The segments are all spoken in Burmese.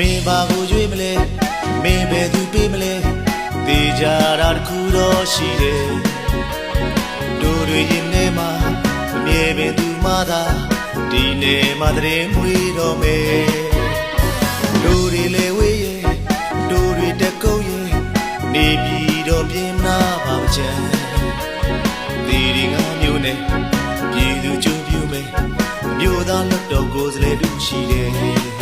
မင်းဘာကိုရွေးမလဲမင်းဘယ်သူပေးမလဲတေချာတာတစ်ခုတော့ရှိတယ်တို့တွေရင်ထဲမှာမမြဲပင်သူမှသာဒီနေ့မှတရင်မွေးတော့မယ်တို့တွေလေဝေးရဲ့တို့တွေတက်ကုတ်ရဲ့နေပြီးတော့ပြင်နာပါမချမ်းဒီဒီငါမျိုးနဲ့ပြည်သူကြုံပြူမယ်အမျိုးသားလွတ်တော်ကိုယ်စားလှယ်တို့ရှိတယ်ဘိုး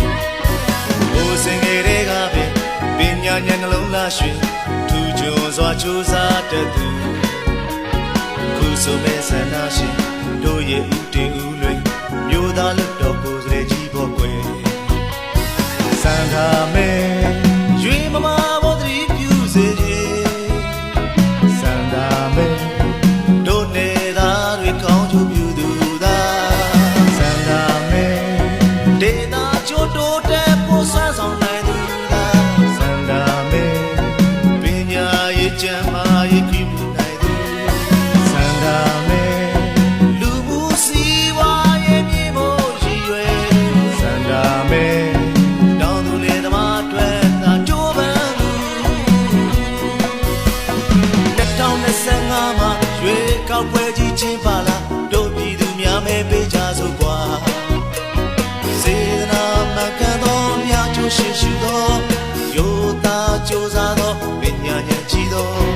စင်ငယ်တွေကပင်ပညာဉာဏ်နှလုံးသားရွှင်ထူကြွန်စွာကြိုးစားတတ်သူခုဆိုမဲ့ဆန္ဒရှင်တို့ရဲ့ဥတည်ဥလွင်မြို့သားလွတ်တော်ကိုယ်စားလှယ်ကြီးဖို့ကွယ်စံထားမဲ့ ကျမ်းမာရေးပြုမှုနိုင်သူစန္ဒာမေလူမှုစီဝါရေးမြေမို့ရည်ရွယ်စန္ဒာမေတောင်းသူလေသမားတွေသာကြိုးပမ်းသူ2025မှာရွေးကောက်ပွဲကြီးချင်းပါလာတို့ပြည်သူများမဲပေးကြစို့ကွာစေတနာမှန်ကန်သောမြတ်ကျိုးရှိရှိသော ယော